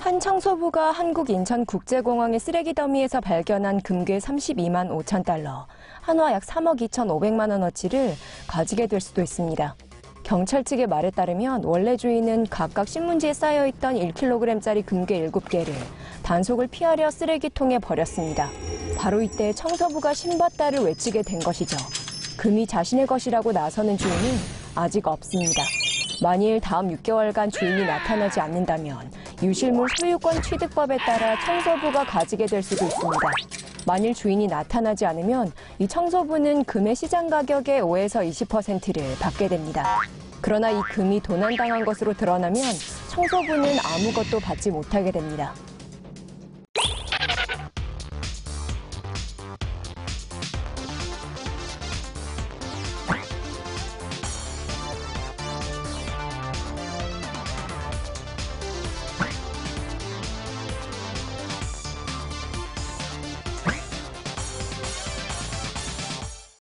한 청소부가 한국 인천국제공항의 쓰레기 더미에서 발견한 금괴 32만 5천 달러, 한화 약 3억 2,500만 원어치를 가지게 될 수도 있습니다. 경찰 측의 말에 따르면 원래 주인은 각각 신문지에 쌓여있던 1kg짜리 금괴 7개를 단속을 피하려 쓰레기통에 버렸습니다. 바로 이때 청소부가 신봤다를 외치게 된 것이죠. 금이 자신의 것이라고 나서는 주인은 아직 없습니다. 만일 다음 6개월간 주인이 나타나지 않는다면 유실물 소유권 취득법에 따라 청소부가 가지게 될 수도 있습니다. 만일 주인이 나타나지 않으면 이 청소부는 금의 시장 가격의 5에서 20%를 받게 됩니다. 그러나 이 금이 도난당한 것으로 드러나면 청소부는 아무것도 받지 못하게 됩니다.